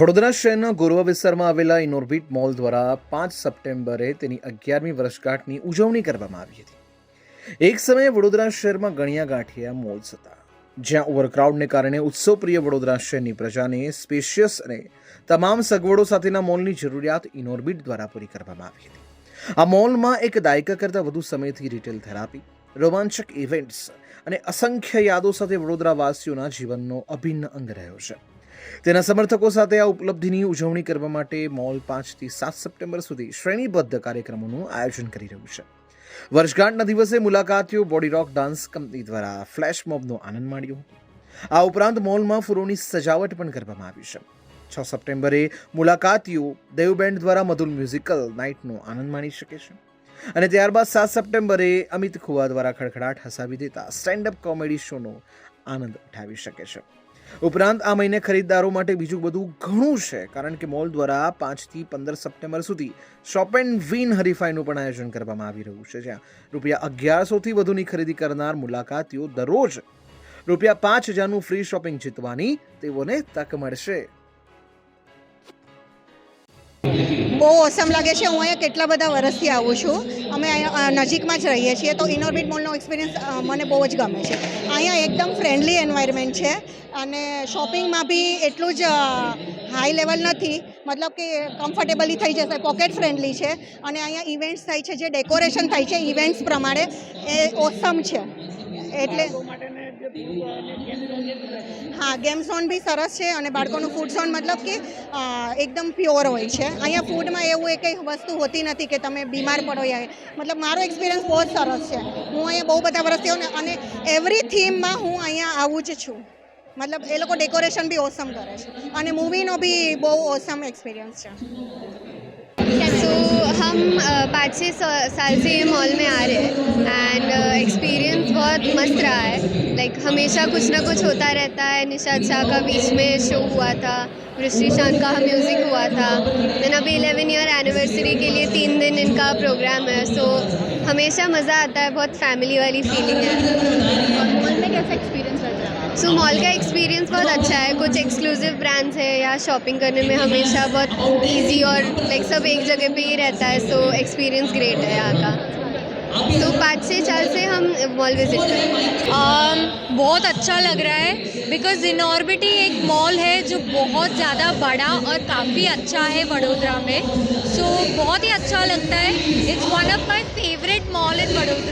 વડોદરા શહેરના ગોરવા વિસ્તારમાં આવેલા ઇનોર્બિટ મોલ દ્વારા પાંચ સપ્ટેમ્બરે તેની અગિયારમી વર્ષગાંઠની ઉજવણી કરવામાં આવી હતી. એક સમયે વડોદરા શહેરમાં ગણ્યા ગાંઠિયા મોલ્સ હતા. જ્યાં ઓવરક્રાઉડને કારણે ઉત્સવપ્રિય વડોદરા શહેરની પ્રજાને સ્પેશિયસ અને તમામ સગવડો સાથેના મોલની જરૂરિયાત ઇનોર્બિટ દ્વારા પૂરી કરવામાં આવી હતી. આ મોલમાં એક દાયકા કરતાં વધુ સમયથી રિટેલ થેરાપી, રોમાંચક ઇવેન્ટ્સ અને અસંખ્ય યાદો સાથે વડોદરાવાસીઓના જીવનનો અભિન્ન અંગ રહ્યો છે. તેના સમર્થકો સાથે આ ઉપલબ્ધિની ઉજવણી કરવા માટે મોલ પાંચથી સાત સપ્ટેમ્બર સુધી શ્રેણીબદ્ધ કાર્યક્રમોનું આયોજન કરી રહ્યું છે. વર્ષગાંઠના દિવસે મુલાકાતીઓ બોડી રોક ડાન્સ કંપની દ્વારા ફ્લેશ મોબનો આનંદ માણ્યો. આ ઉપરાંત મોલમાં ફૂલોની સજાવટ પણ કરવામાં આવી છે. છ સપ્ટેમ્બરે મુલાકાતીઓ દેવબેન્ડ દ્વારા મધુર મ્યુઝિકલ નાઇટનો આનંદ માણી શકે છે. અને ત્યારબાદ સાત સપ્ટેમ્બરે અમિત ખુવા દ્વારા ખડખડાટ હસાવી દેતા સ્ટેન્ડ અપ કોમેડી શોનો આનંદ ઉઠાવી શકે છે. ઉપરાંત આ મહિને ખરીદદારો માટે બીજું બધું ઘણું છે, કારણ કે મોલ દ્વારા પાંચથી પંદર સપ્ટેમ્બર સુધી શોપ એન્ડ વિન હરીફાઈનું પણ આયોજન કરવામાં આવી રહ્યું છે, જ્યાં રૂપિયા અગિયારસોથી વધુની ખરીદી કરનાર મુલાકાતીઓ દરરોજ રૂપિયા પાંચ હજારનું ફ્રી શોપિંગ જીતવાની તેઓને તક મળશે. બહુ ઓસમ લાગે છે. હું અહીંયા કેટલા બધા વર્ષથી આવું છું. અમે અહીંયા નજીકમાં જ રહીએ છીએ. તો ઇનોર્બિટ મોલનો એક્સપિરિયન્સ મને બહુ જ ગમે છે. અહીંયા એકદમ ફ્રેન્ડલી એન્વાયરમેન્ટ છે. અને શોપિંગમાં બી એટલું જ હાઈ લેવલ નથી. મતલબ કે કમ્ફર્ટેબલી થઈ જશે પોકેટ ફ્રેન્ડલી છે. અને અહીંયા ઇવેન્ટ્સ થાય છે. જે ડેકોરેશન થાય છે ઇવેન્ટ્સ પ્રમાણે એ ઓસમ છે. એટલે હા ગેમ ઝોન બી સરસ છે અને બાળકોનું ફૂડ ઝોન મતલબ કે એકદમ પ્યોર હોય છે. અહીંયા ફૂડમાં એવું એ કંઈ વસ્તુ હોતી નથી કે તમે બીમાર પડો યા મતલબ મારો એક્સપિરિયન્સ બહુ જ સરસ છે. હું અહીંયા બહુ બધા વર્ષથી ને, અને એવરી થીમમાં હું અહીંયા આવું જ છું. મતલબ એ લોકો ડેકોરેશન બી ઓસમ કરે છે. અને મૂવીનો બી બહુ ઓસમ એક્સપિરિયન્સ છે. हम पाँच छः साल से ये मॉल में आ रहे हैं। एंड एक्सपीरियंस बहुत मस्त रहा है। लाइक like, हमेशा कुछ ना कुछ होता रहता है। निशाद शाह का बीच में शो हुआ था। ऋषि शान का म्यूज़िक हुआ था। देन अभी 11 ईयर एनिवर्सरी के लिए तीन दिन इनका प्रोग्राम है। सो so, हमेशा मज़ा आता है। बहुत फैमिली वाली फीलिंग है। मॉल में कैसा एक्सपीरियंस रहता है सो मॉल का एक्सपीरियंस बहुत अच्छा है। कुछ एक्सक्लूसिव ब्रांड्स है या शॉपिंग करने में हमेशा बहुत इजी और लाइक सब एक जगह पे ही रहता है। सो एक्सपीरियंस ग्रेट है यहाँ का। तो पाँच से साल से हम मॉल विज़िट कर um, बहुत अच्छा लग रहा है बिकॉज़ इनऑर्बिटी एक मॉल है जो बहुत ज़्यादा बड़ा और काफ़ी अच्छा है वडोदरा में। सो so, बहुत ही अच्छा लगता है। It's one of my favourite mall in Vadodara.